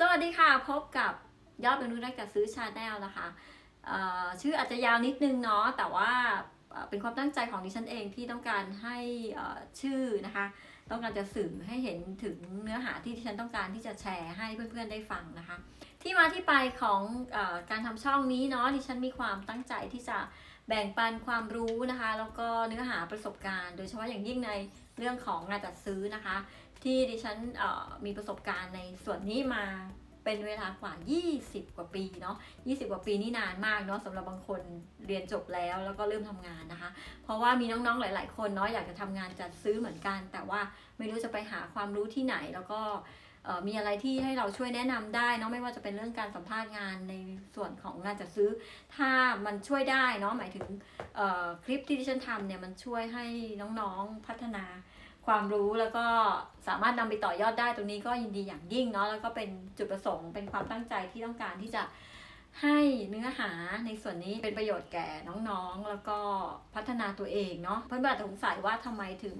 สวัสดีค่ะ พบกับยอดมนุษย์นักจัดซื้อชาแนลนะคะชื่ออาจจะยาวนิดนึงเนาะแต่ว่าเป็นความตั้งใจของดิฉันเองที่ต้องการให้ชื่อนะคะ ต้องการจะสื่อให้เห็นถึงเนื้อหาที่ดิฉันต้องการที่จะแชร์ให้เพื่อนๆได้ฟังนะคะ ที่มาที่ไปของอการทำช่องนี้เนาะดิฉันมีความตั้งใจที่จะ แบ่งปันความรู้นะคะ แล้วก็เนื้อหาประสบการณ์ โดยเฉพาะอย่างยิ่งในเรื่องของงานจัดซื้อนะคะ ที่ดิฉันมีประสบการณ์ในส่วนนี้มาเป็นเวลากว่า 20 กว่าปีเนาะ 20 กว่าปีนี่นานมากเนาะสำหรับบางคนเรียนจบแล้วแล้วก็เริ่มทำงานนะคะ เพราะว่ามีน้องๆหลาย ๆ คนเนาะอยากจะทำงานจัดซื้อเหมือนกัน แต่ว่าไม่รู้จะไปหาความรู้ที่ไหนแล้วก็ มีอะไรที่ให้เราช่วยแนะนำได้เนาะไม่ว่าจะเป็นเรื่องการสัมภาษณ์งานในส่วนของงานจัดซื้อ ถ้ามันช่วยได้เนาะหมายถึงเอ่อคลิปที่ดิฉันทำเนี่ยมันช่วยให้น้องๆพัฒนาความรู้แล้วก็สามารถนำไปต่อยอดได้ตรงนี้ก็ยินดีอย่างยิ่งเนาะแล้วก็เป็นจุดประสงค์เป็นความตั้งใจที่ต้องการที่จะ ให้เนื้อหาในส่วนนี้เป็นประโยชน์แก่น้องๆ แล้วก็พัฒนาตัวเองเนาะเพื่อนๆอาจจะสงสัยว่าทำไมถึง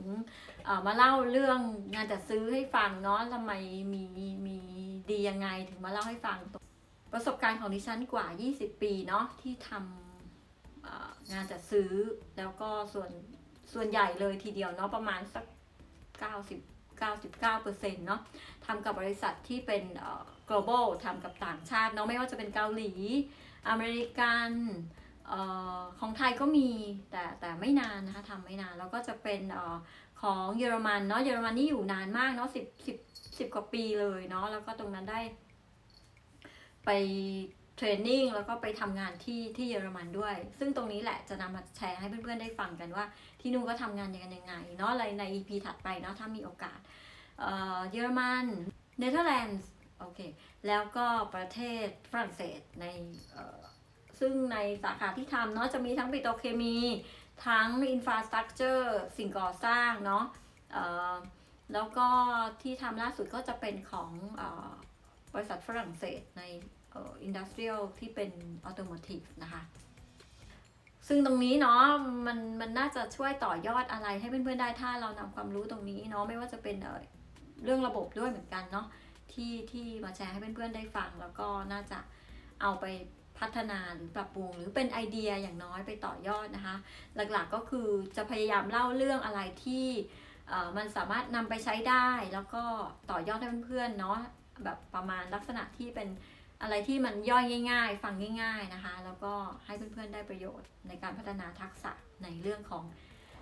เอ่อมาเล่าเรื่องงานจัดซื้อให้ฟังเนาะทำไมมีมีดียังไงถึงมาเล่าให้ฟัง ประสบการณ์ของดิฉันกว่า 20 ปีเนาะที่ทำงานจัดซื้อแล้วก็ส่วนส่วนใหญ่เลยทีเดียวเนาะประมาณสัก 90 99เปอร์เซ็นต์เนาะทำกับบริษัทที่เป็น global ทำกับต่างชาติเนาะไม่ว่าจะเป็นเกาหลี อเมริกันออของไทยก็มีแต่แต่ไม่นานนะคะทำไม่นาน แล้วก็จะเป็นออของเยอรมันเนาะเยอรมันนี่อยู่นานมากเนาะสิบสิบสิบกว่าปีเลยเนาะแล้วก็ตรงนั้นได้ไป เทรนนิ่งแล้วก็ไปทำงานที่ที่เยอรมันด้วย ซึ่งตรงนี้แหละจะนำมาแชร์ให้เพื่อนๆได้ฟังกันว่า ที่นู่นก็ทำงานยังไงยังไงเนาะอะไรใน EP ถัดไปเนาะถ้ามีโอกาสเอ่อเยอรมันเนเธอร์แลนด์โอเคแล้วก็ประเทศฝรั่งเศสในเอ่อซึ่งในสาขาที่ทำเนาะจะมีทั้งปิโตรเคมี ทั้งอินฟราสตรักเจอร์สิ่งก่อสร้างเนาะเอ่อแล้วก็ที่ทำล่าสุดก็จะเป็นของเอ่อบริษัทฝรั่งเศสใน อินดัสเทรียลที่เป็นออโตโมทีฟนะคะซึ่งตรงนี้เนาะมันมันน่าจะช่วยต่อยอดอะไรให้เพื่อนๆได้ถ้าเรานำความรู้ตรงนี้เนาะไม่ว่าจะเป็นเออเรื่องระบบด้วยเหมือนกันเนาะที่ที่มาแชร์ให้เพื่อนๆได้ฟัง แล้วก็น่าจะเอาไปพัฒนาหรือปรับปรุงหรือเป็นไอเดียอย่างน้อยไปต่อยอดนะคะ หลักๆก็คือจะพยายามเล่าเรื่องอะไรที่เออมันสามารถนำไปใช้ได้ แล้วก็ต่อยอดให้เพื่อนๆเนาะแบบประมาณลักษณะที่เป็น อะไรที่มันย่อยง่าย ๆ ฟังง่าย ๆนะคะ แล้วก็ให้เพื่อนๆได้ประโยชน์ในการพัฒนาทักษะในเรื่องของ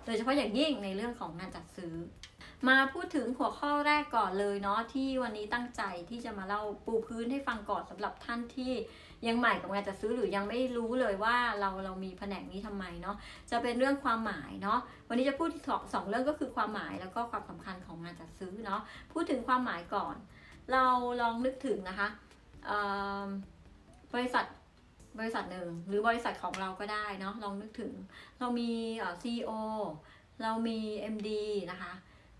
โดยเฉพาะอย่างยิ่งในเรื่องของงานจัดซื้อ มาพูดถึงหัวข้อแรกก่อนเลยเนาะที่วันนี้ตั้งใจที่จะมาเล่าปูพื้นให้ฟังก่อนสำหรับท่านที่ยังใหม่กับงานจัดซื้อหรือยังไม่รู้เลยว่าเราเรามีแผนกนี้ทำไมเนาะจะเป็นเรื่องความหมายเนาะวันนี้จะพูดสองสองเรื่องก็คือความหมายแล้วก็ความสำคัญของงานจัดซื้อเนาะพูดถึงความหมายก่อน เราลองนึกถึงนะคะ บริษัทบริษัทหนึ่งหรือบริษัทของเราก็ได้เนาะลองนึกถึง เรามีเอ่อเรามี MD นะคะ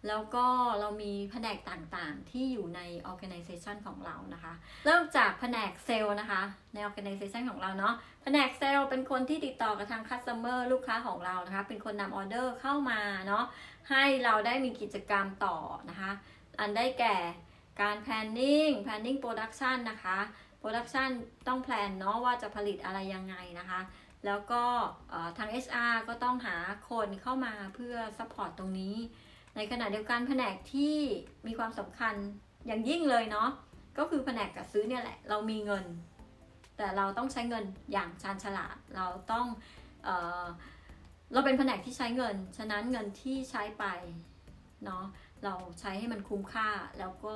แล้วก็เรามีแผนกต่างๆ ที่อยู่ใน organization ของเรานะคะ เริ่มจากแผนกเซลล์นะคะ ใน organization ของเราเนาะแผนกเซลล์เป็นคนที่ติดต่อกับทาง customer ลูกค้าของเรานะคะ เป็นคนนำออเดอร์เข้ามาเนาะให้เราได้มีกิจกรรมต่อนะคะ อันได้แก่ การ planning planning production นะคะ production ต้องแพลนเนาะว่าจะผลิตอะไรยังไงนะคะ แล้วก็ทาง HR ก็ต้องหาคนเข้ามาเพื่อ support ตรงนี้ ในขณะเดียวกันแผนกที่มีความสำคัญอย่างยิ่งเลยเนาะ ก็คือแผนกจัดซื้อเนี่ยแหละ เรามีเงิน แต่เราต้องใช้เงินอย่างชาญฉลาด เราต้องเออเราเป็นแผนกที่ใช้เงิน ฉะนั้นเงินที่ใช้ไปเนาะ เราใช้ให้มันคุ้มค่า แล้วก็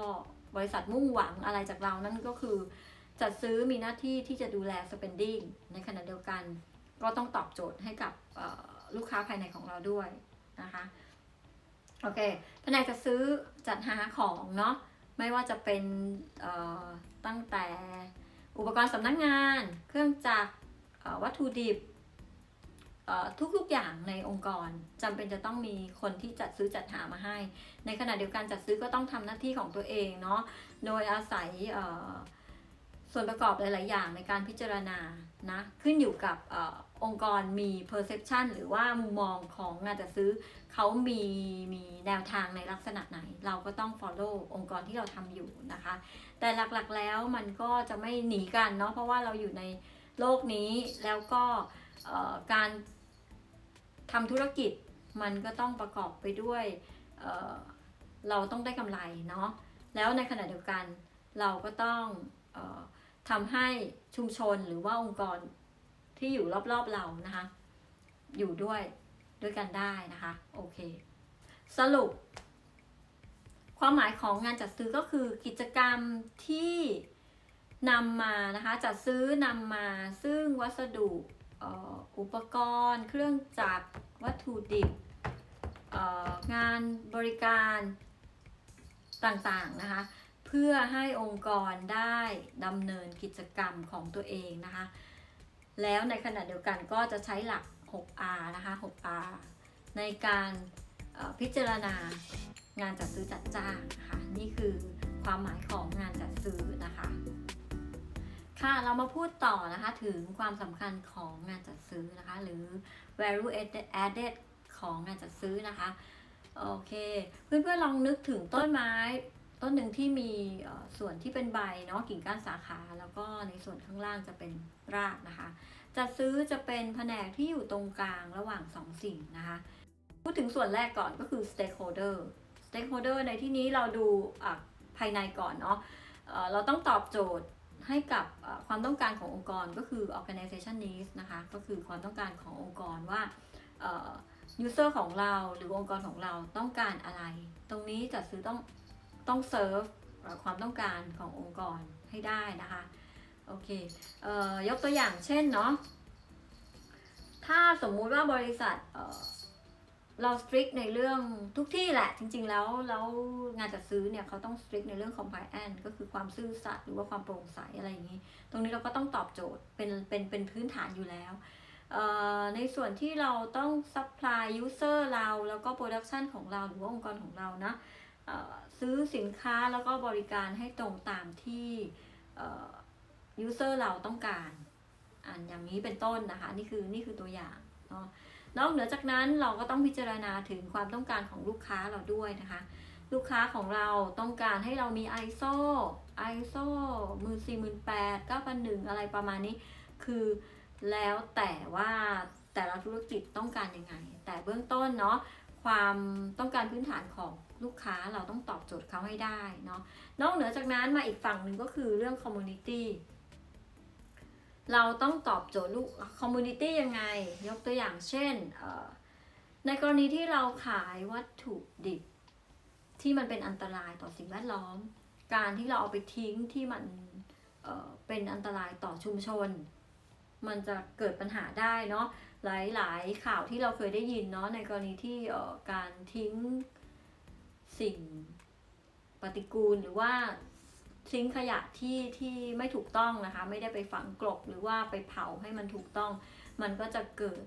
บริษัทมุ่งหวังอะไรจากเรานั่นก็คือ จัดซื้อมีหน้าที่ที่จะดูแล spending ในขณะเดียวกัน ก็ต้องตอบโจทย์ให้กับลูกค้าภายในของเราด้วยนะคะโอเคแผนกจัดซื้อจัดหาของเนาะไม่ว่าจะเป็นตั้งแต่อุปกรณ์สำนักงาน เครื่องจักรวัตถุดิบ ทุกๆอย่างในองค์กรจำเป็นจะต้องมีคนที่จัดซื้อจัดหามาให้ ในขณะเดียวกันจัดซื้อก็ต้องทำหน้าที่ของตัวเองเนาะโดยอาศัยส่วนประกอบหลาย ๆ อย่างในการพิจารณานะขึ้นอยู่กับอองค์กรมี perception หรือว่ามุมมองของงานจัดซื้อเขามีมีแนวทางในลักษณะไหน เราก็ต้อง follow องค์กรที่เราทำอยู่นะคะ แต่หลัก ๆ แล้วมันก็จะไม่หนีกันเนาะเพราะว่าเราอยู่ในโลกนี้แล้วก็การ ทำธุรกิจมันก็ต้องประกอบไปด้วยเเราต้องได้กำไรเนาะแล้วในขณะเดียวกันเราก็ต้องออทำให้ชุมชนหรือว่าองค์กรที่อยู่รอบๆเรานะคะอยู่ด้วยด้วยกันได้นะคะโอเค สรุป ความหมายของงานจัดซื้อก็คือกิจกรรมที่นำมานะคะจัดซื้อนำมาซึ่งวัสดุ อุปกรณ์ เครื่องจักรวัตถุดิบงานบริการต่างๆนะคะเพื่อให้องค์กรได้ดำเนินกิจกรรมของตัวเองนะคะ แล้วในขณะเดียวกันก็จะใช้หลัก 6R นะคะ 6R ในการพิจารณางานจัดซื้อจัดจ้างนะคะนี่คือความหมายของงานจัดซื้อนะคะ ค่ะเรามาพูดต่อนะคะถึงความสำคัญของงานจัดซื้อนะคะ หรือ value added ของงานจัดซื้อนะคะ โอเค เพื่อนๆลองนึกถึงต้นไม้ ต้นหนึ่งที่มีส่วนที่เป็นใบเนาะกิ่งก้านสาขา แล้วก็ในส่วนข้างล่างจะเป็นรากนะคะ จัดซื้อจะเป็นแผนกที่อยู่ตรงกลางระหว่างสองสิ่งนะคะ พูดถึงส่วนแรกก่อนก็คือ stakeholder stakeholder ในที่นี้เราดูภายในก่อนเนาะเราต้องตอบโจทย์ ให้กับความต้องการขององค์กรก็คือ organization needs นะคะ ก็คือความต้องการขององค์กรว่า user ของเราหรือองค์กรของเราต้องการอะไร ตรงนี้จัดซื้อต้องต้องเซิร์ฟความต้องการขององค์กรให้ได้นะคะ โอเคเอ่อยกตัวอย่างเช่นเนาะ ถ้าสมมุติว่าบริษัทเอ่อ เราสตริกในเรื่องทุกที่แหละ จริง ๆ แล้วแล้วงานจัดซื้อเนี่ยเขาต้องสตริกในเรื่อง compliance ก็คือความซื่อสัตย์หรือว่าความโปร่งใสอะไรอย่างนี้ ตรงนี้เราก็ต้องตอบโจทย์เป็นเป็นเป็นพื้นฐานอยู่แล้วเอ่อในส่วนที่เราต้อง supply user เรา แล้วก็ production ของเราหรือว่าองค์กรของเรานะเอ่อซื้อสินค้าแล้วก็บริการให้ตรงตามที่เอ่อ user เราต้องการอันอย่างนี้เป็นต้นนะคะ นี่คือนี่คือตัวอย่างเนาะ นอกเหนือจากนั้นเราก็ต้องพิจารณาถึงความต้องการของลูกค้าเราด้วยนะคะ ลูกค้าของเราต้องการให้เรามี ISO ISO มือสี่หมื่นแปดเก้าพันหนึ่งอะไรประมาณนี้ คือแล้วแต่ว่าแต่ละธุรกิจต้องการยังไง แต่เบื้องต้นเนาะความต้องการพื้นฐานของลูกค้าเราต้องตอบโจทย์เขาให้ได้เนาะนอกเหนือจากนั้นมาอีกฝั่งหนึ่งก็คือเรื่อง community เราต้องตอบโจทย์ลูกคอมมูนิตี้ยังไง ยกตัวอย่างเช่น ในกรณีที่เราขายวัตถุดิบ ที่มันเป็นอันตรายต่อสิ่งแวดล้อม การที่เราเอาไปทิ้งที่มันเเป็นอันตรายต่อชุมชน มันจะเกิดปัญหาได้เนาะหลาย ๆ ข่าวที่เราเคยได้ยินเนาะในกรณีที่การทิ้งสิ่งปฏิกูลหรือว่า ทิ้งขยะที่ที่ไม่ถูกต้องนะคะ ไม่ได้ไปฝังกลบหรือว่าไปเผาให้มันถูกต้อง มันก็จะเกิด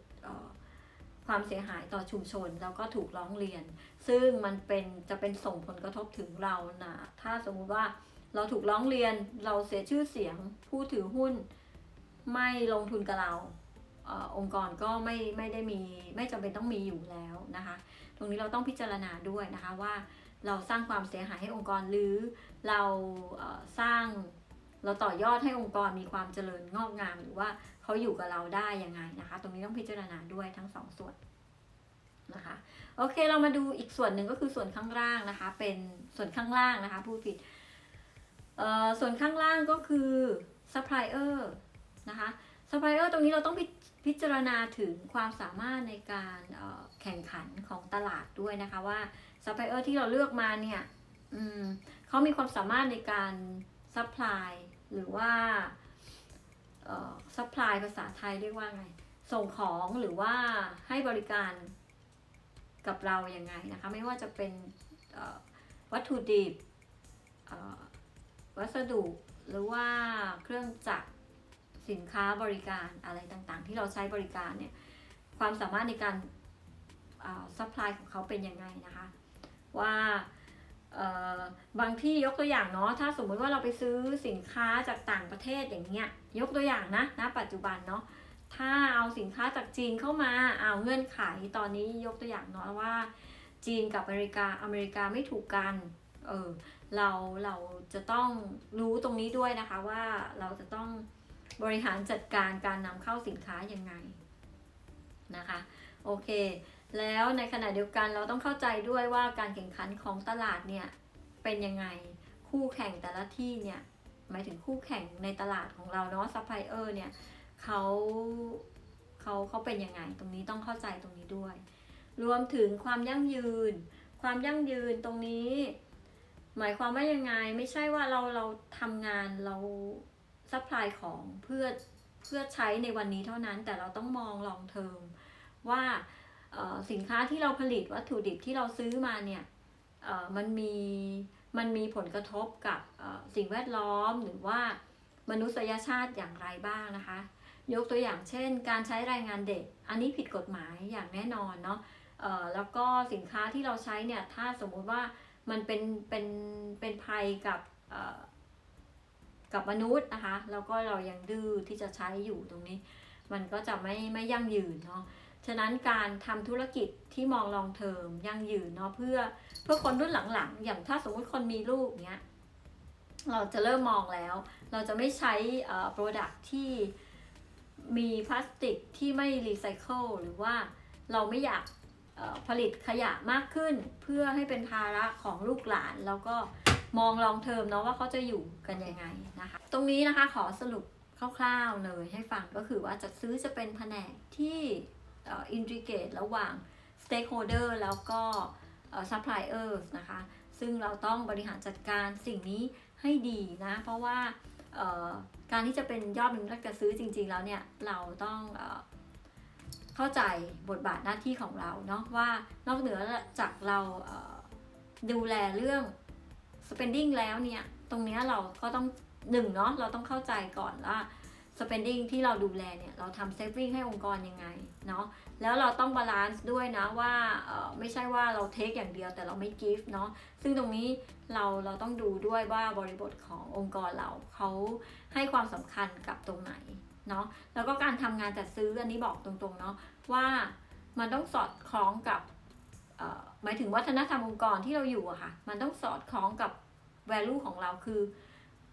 ความเสียหายต่อชุมชนแล้วก็ถูกร้องเรียน ซึ่งมันเป็นจะเป็นส่งผลกระทบถึงเรานะถ้าสมมุติว่าเราถูกร้องเรียนเราเสียชื่อเสียงผู้ถือหุ้น ไม่ลงทุนกับเราเออองค์กรก็ไม่ไม่ได้มีไม่จำเป็นต้องมีอยู่แล้วนะคะ ตรงนี้เราต้องพิจารณาด้วยนะคะว่า เราสร้างความเสียหายให้องค์กรหรือเราเสร้างเราต่อยอดให้องค์กรมีความเจริญงอกงาม หรือว่าเขาอยู่กับเราได้ยังไงนะคะ ตรงนี้ต้องพิจารณาด้วยทั้งสองส่วนนะคะโอเคเรามาดูอีกส่วนหนึ่งก็คือส่วนข้างล่างนะคะ เป็นส่วนข้างล่างนะคะพูดผิดเอ่อส่วนข้างล่างก็คือ supplier นะคะ supplier ตรงนี้เราต้องพิพิจารณาถึงความสามารถในการแข่งขันของตลาดด้วยนะคะว่า ซัพพลายเออร์ที่เราเลือกมาเนี่ยอืมเขามีความสามารถในการซัพพลายหรือว่าเอ่อซัพพลายภาษาไทยเรียกว่าไง ส่งของหรือว่าให้บริการกับเราอยัางไงนะคะ ไม่ว่าจะเป็นวัตถุดิบวัสดุหรือว่าเครื่องจักรสินค้าบริการอะไรต่างๆ ที่เราใช้บริการเนี่ยความสามารถในการซัพพลายของเขาเป็นยังไงนะคะ ว่าเอ่อบางที่ยกตัวอย่างเนาะถ้าสมมุติว่าเราไปซื้อสินค้าจากต่างประเทศอย่างเงี้ยยกตัวอย่างนะณปัจจุบันเนาะถ้าเอาสินค้าจากจีนเข้ามาเอาเงื่อนไขตอนนี้ยกตัวอย่างเนาะว่า จีนกับอเมริกาอเมริกาไม่ถูกกันเออเราเราจะต้องรู้ตรงนี้ด้วยนะคะว่าเราจะต้องบริหารจัดการการนำเข้าสินค้ายังไงนะคะโอเค แล้วในขณะเดียวกันเราต้องเข้าใจด้วยว่าการแข่งขันของตลาดเนี่ยเป็นยังไงคู่แข่งแต่ละที่เนี่ยหมายถึงคู่แข่งในตลาดของเราเนาะซัพพลายเออร์เนี่ยเขาเขาเขาเป็นยังไง ตรงนี้ต้องเข้าใจตรงนี้ด้วย รวมถึงความยั่งยืน ความยั่งยืนตรงนี้ หมายความว่ายังไงไม่ใช่ว่าเราเราทำงานเราซัพพลายของเพื่อเพื่อใช้ในวันนี้เท่านั้นแต่เราต้องมองลองเทอมว่า สินค้าที่เราผลิตวัตถุดิบที่เราซื้อมาเนี่ยมันมีมันมีผลกระทบกับสิ่งแวดล้อมหรือว่ามนุษยชาติอย่างไรบ้างนะคะ ยกตัวอย่างเช่น การใช้แรงงานเด็ก อันนี้ผิดกฎหมายอย่างแน่นอนเนาะแล้วก็สินค้าที่เราใช้เนี่ยถ้าสมมุติว่ามันเป็นเป็นเป็นภัยกับกับมนุษย์นะคะ แล้วก็เรายังดื้อที่จะใช้อยู่ตรงนี้ มันก็จะไม่ไม่ยั่งยืนเนาะ ฉะนั้นการทำธุรกิจที่มองลองเทอมยั่งยืนเนาะเพื่อเพื่อคนรุ่นหลังๆ อย่างถ้าสมมติคนมีลูกเนี้ยเราจะเริ่มมองแล้ว เราจะไม่ใช้เอ่อ product ที่มีพลาสติกที่ไม่รีไซเคิลหรือว่าเราไม่อยากผลิตขยะมากขึ้น เพื่อให้เป็นภาระของลูกหลาน แล้วก็มองลองเทอมเนาะว่าเขาจะอยู่กันยังไงนะคะ ตรงนี้นะคะขอสรุปคร่าวๆเลยให้ฟังก็คือว่าจะซื้อจะเป็นแผนกที่ อินทิเกตระหว่าง stakeholder แล้วก็เอ่อ suppliers นะคะ ซึ่งเราต้องบริหารจัดการสิ่งนี้ให้ดีนะ เพราะว่าการที่จะเป็นยอดหนึ่งรักจะซื้อจริง ๆ แล้วเนี่ย เราต้องเอเข้าใจบทบาทหน้าที่ของเราเนาะว่านอกเหนือจากเราเดูแลเรื่อง spending แล้วเนี่ย ตรงนี้เราก็ต้องหนึ่งเนาะเราต้องเข้าใจก่อนว่า spending ที่เราดูแลเนี่ยเราทำ saving ให้องค์กรยังไงเนาะแล้วเราต้องบาลานซ์ด้วยนะว่าเอ่อไม่ใช่ว่าเราเทคอย่างเดียวแต่เราไม่ give เนาะซึ่งตรงนี้เราเราต้องดูด้วยว่าบริบทขององค์กรเราเขาให้ความสำคัญกับตรงไหนเนาะแล้วก็การทำงานจัดซื้ออันนี้บอกตรงๆเนาะว่ามันต้องสอดคล้องกับเอ่อหมายถึงวัฒนธรรมองค์กรที่เราอยู่อะค่ะ มันต้องสอดคล้องกับ value ของเราคือ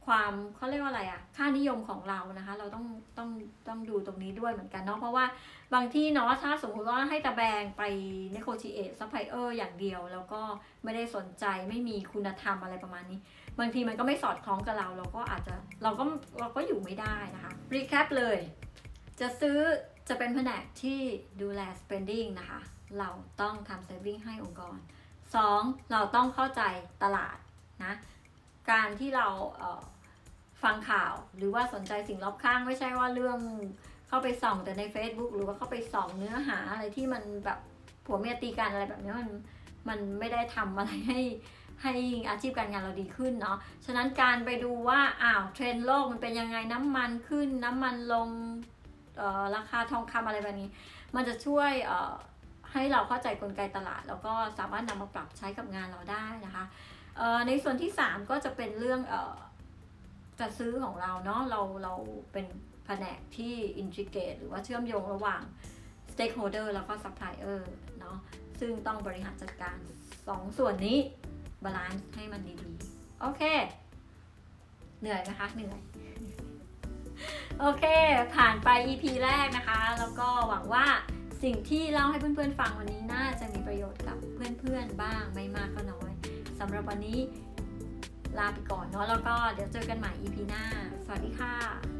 ความเขาเรียกว่าอะไรอะค่านิยมของเรานะคะ เราต้องต้องต้องดูตรงนี้ด้วยเหมือนกันเนาะเพราะว่าบางที่เนาะถ้าสมมุติว่าให้ตะแบงไป negotiate supplier อย่างเดียว แล้วก็ไม่ได้สนใจไม่มีคุณธรรมอะไรประมาณนี้ บางทีมันก็ไม่สอดคล้องกับเรา เราก็อาจจะเราก็เราก็อยู่ไม่ได้นะคะ recap เลย จะซื้อจะเป็นแผนกที่ดูแล spending นะคะ เราต้องทำ saving ให้องค์กร 2. เราต้องเข้าใจตลาดนะ การที่เราเฟังข่าวหรือว่าสนใจสิ่งรอบข้างไม่ใช่ว่าเรื่องเข้าไปส่องแต่ใน Facebook หรือว่าเข้าไปส่องเนื้อหาอะไรที่มันแบบผัวเมียตีกันอะไรแบบนี้มันมันไม่ได้ทำอะไรให้ให้อาชีพการงานเราดีขึ้นเนาะ ฉะนั้นการไปดูว่าอ้าวเทรนด์โลกมันเป็นยังไงน้ำมันขึ้น น้ำมันลงราคาทองคำอะไรแบบนี้ มันจะช่วยให้เราเข้าใจกลไกตลาด แล้วก็สามารถนำมาปรับใช้กับงานเราได้นะคะ ในส่วนที่ 3 ก็จะเป็นเรื่องอจัดซื้อของเราเนาะเราเราเป็นแผนกที่ integrate หรือว่าเชื่อมโยงระหว่าง stakeholder แล้วก็ supplier เนาะซึ่งต้องบริหารจัดการ 2 ส่วนนี้บาลานซ์ให้มันดีๆ โอเค เหนื่อยไหมคะเหนื่อย โอเค ผ่านไป EP แรกนะคะ แล้วก็หวังว่าสิ่งที่เล่าให้เพื่อนๆฟังวันนี้น่าจะมีประโยชน์กับเพื่อนๆบ้างไม่มากก็น้อย สำหรับวันนี้ลาไปก่อนเนาะแล้วก็เดี๋ยวเจอกันใหม่ EP หน้า สวัสดีค่ะ